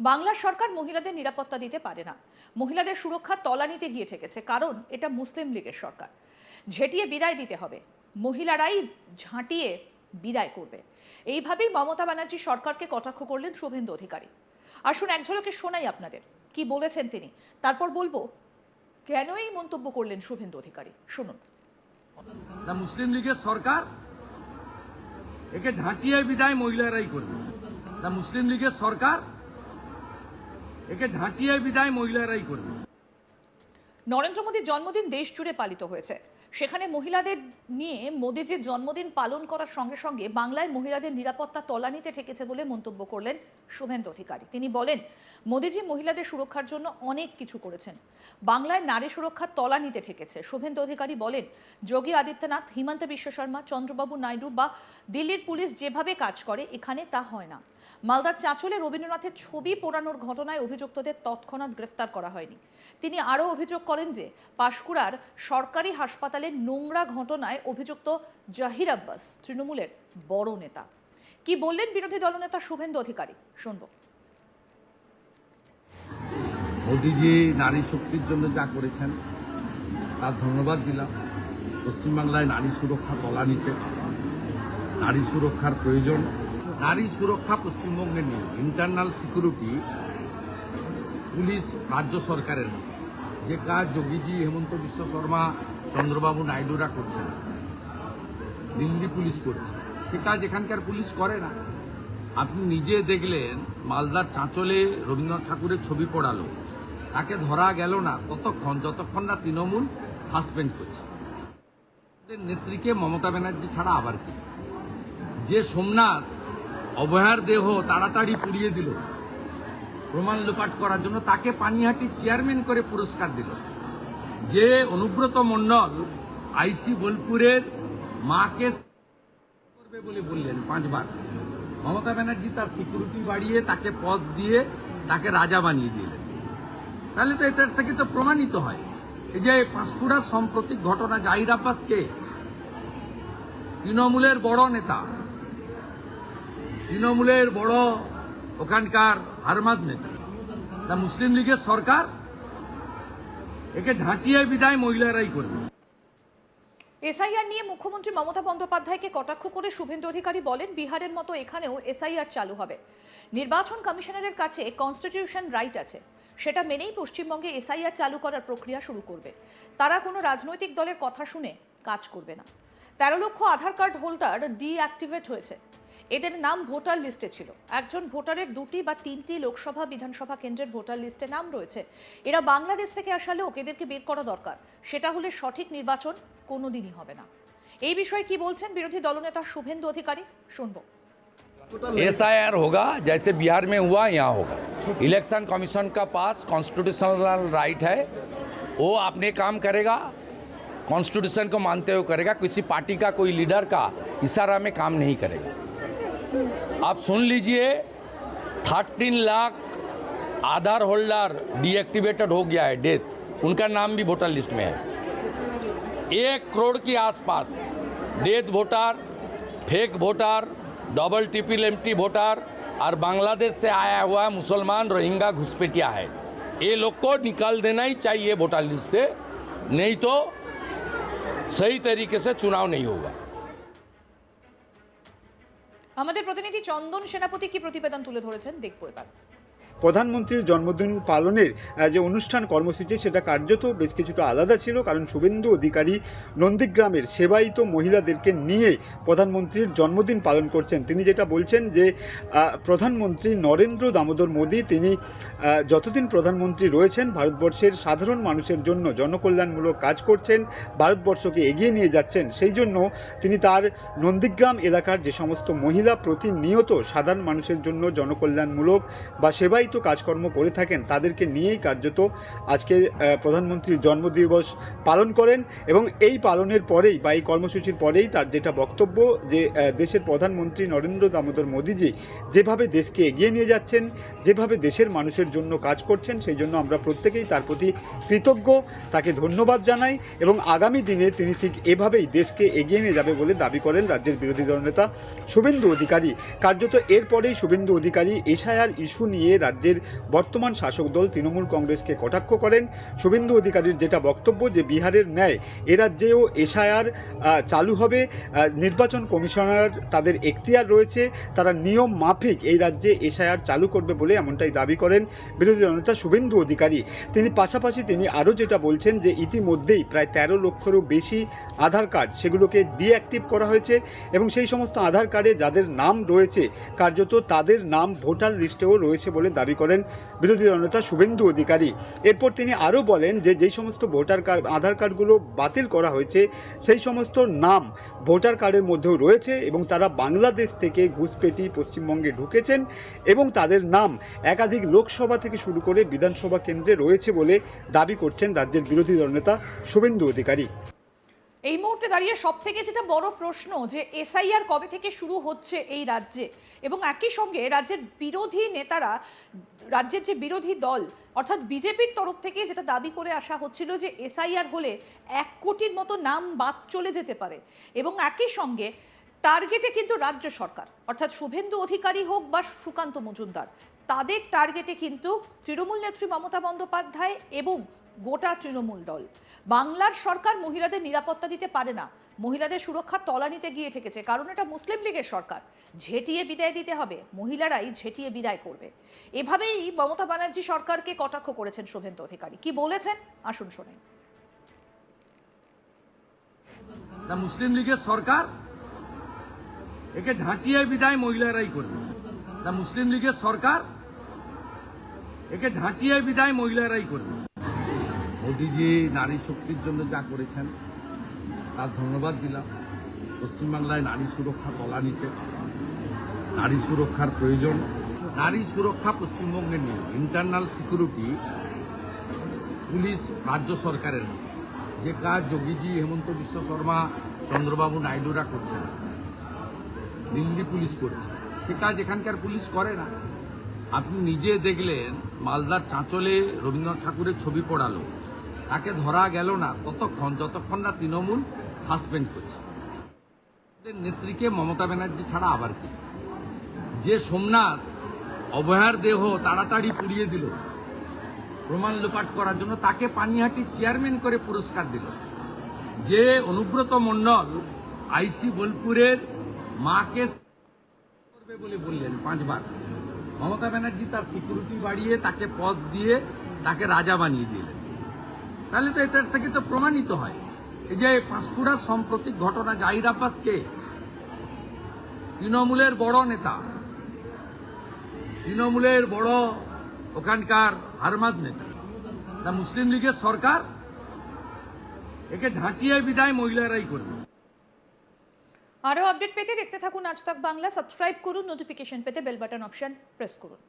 বাংলার সরকার মহিলাদের নিরাপত্তা দিতে পারে না। মহিলাদের সুরক্ষার তলানিতে গিয়ে ঠেকেছে, কারণ এটা মুসলিম লীগের সরকার। ঝেঁটিয়ে বিদায় দিতে হবে। মহিলারাই ঝাঁটিয়ে বিদায় করবে। এইভাবেই মমতা ব্যানার্জি সরকারকে কটাক্ষ করলেন শুভেন্দু অধিকারী। আসুন এক ঝলকে শোনাই আপনাদের। কি বলেছেন তিনি? তারপর বলব কেন এই মন্তব্য করলেন শুভেন্দু অধিকারী? শুনুন। মুসলিম লীগের সরকার, একে ঝাঁটিয়ে বিদায় মহিলারাই করবে। মুসলিম লীগের সরকার একে ঝাঁটিয়ে বিদায় মহিলারাই করবে। নরেন্দ্র মোদীর জন্মদিন দেশ জুড়ে পালিত হয়েছে। সেখানে মহিলাদের নিয়ে মোদীজির জন্মদিন পালন করার সঙ্গে সঙ্গে বাংলায় মহিলাদের নিরাপত্তা তলানিতে ঠেকেছে বলে মন্তব্য করলেন শুভেন্দু অধিকারী। তিনি বলেন, মোদীজি মহিলাদের সুরক্ষার জন্য অনেক কিছু করেছেন। বাংলায় নারী সুরক্ষার তলানিতে ঠেকেছে। শুভেন্দু অধিকারী বলেন, যোগী আদিত্যনাথ, হিমন্ত বিশ্ব শর্মা, চন্দ্রবাবু নাইডু বা দিল্লির পুলিশ যেভাবে কাজ করে, এখানে তা হয় না। মালদার চাঁচলে রবীন্দ্রনাথের ছবি পোড়ানোর ঘটনায় অভিযুক্তদের তৎক্ষণাৎ গ্রেফতার করা হয়নি। তিনি আরও অভিযোগ করেন যে, পাশকুড়ার সরকারি হাসপাতালের নোংরা ঘটনায় অভিযুক্ত জাহির আব্বাস, তৃণমূলের বড় নেতা। কি বললেন বিরোধী দলনেতা শুভেন্দু অধিকারী? শুনব। মোদিজি নারী শক্তির জন্য যা করেছেন, তার ধন্যবাদ দিলাম। পশ্চিমবাংলায় নারী সুরক্ষা তলানিতে। নারী সুরক্ষার প্রয়োজন। নারী সুরক্ষা পশ্চিমবঙ্গে নেই। ইন্টারনাল সিকিউরিটি পুলিশ, রাজ্য সরকারের যে কাজ যোগীজি হেমন্ত বিশ্ব শর্মা চন্দ্রবাবু নাইডুরা করছেন দিল্লি পুলিশ করছে। সে কাজ এখানকার পুলিশ করে না। আপনি নিজে দেখলেন, মালদার চাঁচলে রবীন্দ্রনাথ ঠাকুরের ছবি পড়ালো। তাকে ধরা গেল না। ততক্ষণ, যতক্ষণ না তৃণমূল সাসপেন্ড করছে। নেত্রীকে মমতা ব্যানার্জি ছাড়া আবার কি? যে সোমনাথ অভয়ার দেহ তাড়াতাড়ি পুড়িয়ে দিল, প্রমাণ লোপাট করার জন্য তাকে পানিহাটির চেয়ারম্যান করে পুরস্কার দিল। যে অনুব্রত মণ্ডল আইসি বোলপুরের মাকে করবে বলে বললেন পাঁচবার। মমতা ব্যানার্জি তার সিকিউরিটি বাড়িয়ে তাকে পদ দিয়ে তাকে রাজা বানিয়ে দিলেন। তাহলে তো এটার থেকে তো প্রমাণিত হয়। এই যে পাঁশকুড়ার সাম্প্রতিক ঘটনা, জাহির আব্বাসকে তৃণমূলের বড় নেতা। তৃণমূলের বড় ওখানকার হারমাদ নেতা। তা মুসলিম লীগের সরকার? একে ঝাঁটিয়ে বিদায় মহিলারাই করবে। এসআইআর নিয়ে মুখ্যমন্ত্রী মমতা বন্দ্যোপাধ্যায়কে কটাক্ষ করে শুভেন্দু অধিকারী বলেন, বিহারের মতো এখানেও এসআইআর চালু হবে। নির্বাচন কমিশনারের কাছে কনস্টিটিউশন রাইট আছে। সেটা মেনেই পশ্চিমবঙ্গে এসআইআর চালু করার প্রক্রিয়া শুরু করবে। তারা কোনো রাজনৈতিক দলের কথা শুনে কাজ করবে না। তেরো লক্ষ আধার কার্ড হোল্ডার ডিঅ্যাক্টিভেট হয়েছে। এদের নাম ভোটার লিস্টে ছিল একজন ভোটারের দুটি বা তিনটি লোকসভা বিধানসভা কেন্দ্রের ভোটার লিস্টে নাম রয়েছে এরা বাংলাদেশ থেকে আসা লোক এদেরকে বের করা দরকার সেটা হলে সঠিক নির্বাচন কোনোদিনই হবে না এই বিষয়ে কি বলছেন বিরোধী দলনেতা শুভেন্দু অধিকারী শুনবো एस आई आर होगा जैसे बिहार में हुआ यहाँ होगा इलेक्शन कमीशन का पास कॉन्स्टिट्यूशनल राइट है वो अपने काम करेगा कॉन्स्टिट्यूशन को मानते हुए करेगा किसी पार्टी का कोई लीडर का इशारा में काम नहीं करेगा आप सुन लीजिए thirteen lakh Aadhaar holder deactivated हो गया है डेथ उनका नाम भी वोटर लिस्ट में है. एक करोड़ के आसपास death voter fake voter double triple empty voter और बांग्लादेश से आया हुआ मुसलमान रोहिंगा घुसपैठिया है. ये लोग को निकाल देना ही चाहिए वोटर लिस्ट से, नहीं तो सही तरीके से चुनाव नहीं होगा. আমাদের প্রতিনিধি চন্দন সেনাপতি কি প্রতিবেদন তুলে ধরেছেন দেখব এবার। প্রধানমন্ত্রীর জন্মদিন পালনের যে অনুষ্ঠান কর্মসূচি, সেটা কার্যত বেশ কিছুটা আলাদা ছিল। কারণ শুভেন্দু অধিকারী নন্দীগ্রামের সেবায়িত মহিলাদেরকে নিয়ে প্রধানমন্ত্রীর জন্মদিন পালন করছেন। তিনি যেটা বলছেন যে প্রধানমন্ত্রী নরেন্দ্র দামোদর মোদী, তিনি যতদিন প্রধানমন্ত্রী রয়েছেন, ভারতবর্ষের সাধারণ মানুষের জন্য জনকল্যাণমূলক কাজ করছেন, ভারতবর্ষকে এগিয়ে নিয়ে যাচ্ছেন। সেই জন্য তিনি তার নন্দীগ্রাম এলাকার যে সমস্ত মহিলা প্রতিনিয়ত সাধারণ মানুষের জন্য জনকল্যাণমূলক বা সেবায়িত কাজকর্ম করে থাকেন, তাদেরকে নিয়েই কার্যত আজকের প্রধানমন্ত্রীর জন্মদিবস পালন করেন এবং এই পালনের পরেই বা এই কর্মসূচির পরেই তার যেটা বক্তব্য যে দেশের প্রধানমন্ত্রী নরেন্দ্র দামোদর মোদীজি যেভাবে দেশকে এগিয়ে নিয়ে যাচ্ছেন, যেভাবে দেশের মানুষের জন্য কাজ করছেন, সেই জন্য আমরা প্রত্যেকেই তার প্রতি কৃতজ্ঞ। তাকে ধন্যবাদ জানাই এবং আগামী দিনে তিনি ঠিক এভাবেই দেশকে এগিয়ে নিয়ে যাবে বলে দাবি করেন রাজ্যের বিরোধী দলনেতা শুভেন্দু অধিকারী। কার্যত এরপরেই শুভেন্দু অধিকারী এশায়ার ইস্যু নিয়ে রাজ্যের বর্তমান শাসক দল তৃণমূল কংগ্রেসকে কটাক্ষ করেন। শুভেন্দু অধিকারীর যেটা বক্তব্য যে বিহারের ন্যায় এ রাজ্যেও এসআইআর চালু হবে। নির্বাচন কমিশনার তাদের এখতিয়ার রয়েছে। তারা নিয়ম মাফিক এই রাজ্যে এসআইআর চালু করবে বলে এমনটাই দাবি করেন বিরোধী দলনেতা শুভেন্দু অধিকারী। তিনি পাশাপাশি তিনি আরও যেটা বলছেন যে ইতিমধ্যেই প্রায় তেরো লক্ষেরও বেশি আধার কার্ড সেগুলোকে ডিঅ্যাক্টিভ করা হয়েছে এবং সেই সমস্ত আধার কার্ডে যাদের নাম রয়েছে, কার্যত তাদের নাম ভোটার লিস্টেও রয়েছে বলে দাবি করেন বিরোধী দলনেতা শুভেন্দু অধিকারী। এরপর তিনি আরও বলেন যে, যেই সমস্ত ভোটার কার্ড, আধার কার্ডগুলো বাতিল করা হয়েছে, সেই সমস্ত নাম ভোটার কার্ডের মধ্যেও রয়েছে এবং তারা বাংলাদেশ থেকে ঘুষপেটি পশ্চিমবঙ্গে ঢুকেছেন এবং তাদের নাম একাধিক লোকসভা থেকে শুরু করে বিধানসভা কেন্দ্রে রয়েছে বলে দাবি করছেন রাজ্যের বিরোধী দলনেতা শুভেন্দু অধিকারী। এই মুহূর্তে দাঁড়িয়ে সব থেকে যেটা বড় প্রশ্ন যে এসআইআর কবে থেকে শুরু হচ্ছে এই রাজ্যে? এবং একই সঙ্গে রাজ্যের বিরোধী নেতারা, রাজ্যের যে বিরোধী দল, অর্থাৎ বিজেপির তরফ থেকে যেটা দাবি করে আসা হচ্ছিল যে এসআইআর হলে এক কোটির মতো নাম বাদ চলে যেতে পারে। এবং একই সঙ্গে টার্গেটে কিন্তু রাজ্য সরকার, অর্থাৎ শুভেন্দু অধিকারী হোক বা সুকান্ত মজুমদার, তাদের টার্গেটে কিন্তু তৃণমূল নেত্রী মমতা বন্দ্যোপাধ্যায় এবং গোটা তৃণমূল দল। বাংলার সরকার মহিলাদের নিরাপত্তা দিতে পারে না। মহিলাদের সুরক্ষার তলানিতে গিয়ে ঠেকেছে, কারণ এটা মুসলিম লীগের সরকার। ঝেঁটিয়ে বিদায় দিতে হবে, মহিলারাই ঝেঁটিয়ে বিদায় করবে। এভাবেই মমতা ব্যানার্জি সরকারকে কটাক্ষ করেছেন শুভেন্দু অধিকারী। কি বলেছেন? আসুন শোনেন। মুসলিম লীগের সরকার একে ঝাঁটিয়ে বিদায় মহিলারাই করবে। মুসলিম লীগের সরকার একে ঝাঁটিয়ে বিদায় মহিলারাই করবে। মোদিজি নারী শক্তির জন্য যা করেছেন, তার ধন্যবাদ দিলাম। পশ্চিমবাংলায় নারী সুরক্ষা তলানিতে নারী সুরক্ষার প্রয়োজন। নারী সুরক্ষা পশ্চিমবঙ্গে নিয়ে ইন্টারনাল সিকিউরিটি পুলিশ রাজ্য সরকারের। যে কাজ যোগীজি হেমন্ত বিশ্ব শর্মা, চন্দ্রবাবু নাইডুরা করছেন, দিল্লি পুলিশ করছে, সে কাজ এখানকার পুলিশ করে না। আপনি নিজে দেখলেন, মালদার চাঁচলে রবীন্দ্রনাথ ঠাকুরের ছবি পড়ালো। তাকে ধরা গেল না। ততক্ষণ, যতক্ষণ না তৃণমূল সাসপেন্ড করছে। নেত্রীকে মমতা ব্যানার্জি ছাড়া আবার কি? যে সোমনাথ, অভয়ার দেহ তাড়াতাড়ি পুড়িয়ে দিল, প্রমাণ লোপাট করার জন্য তাকে পানিহাটির চেয়ারম্যান করে পুরস্কার দিল। যে অনুব্রত মণ্ডল আইসি বোলপুরের মাকে করবে বলে বললেন পাঁচবার। মমতা ব্যানার্জি তার সিকিউরিটি বাড়িয়ে তাকে পদ দিয়ে তাকে রাজা বানিয়ে দিলেন। তাহলে তো এটার থেকে তো প্রমাণিত হয়। এই যে পাঁশকুড়ার সাম্প্রতিক ঘটনা, জাহির আব্বাসকে তৃণমূলের বড় নেতা, তৃণমূলের বড় ওখানকার হারমাদ নেতা, তা মুসলিম লীগের সরকার একে ঝাঁটিয়ে বিদায় মহিলারাই করবে। আরও আপডেট পেতে দেখতে থাকুন আজ তাক বাংলা, সাবস্ক্রাইব করুন নোটিফিকেশন পেতে বেল বাটন অপশন প্রেস করুন।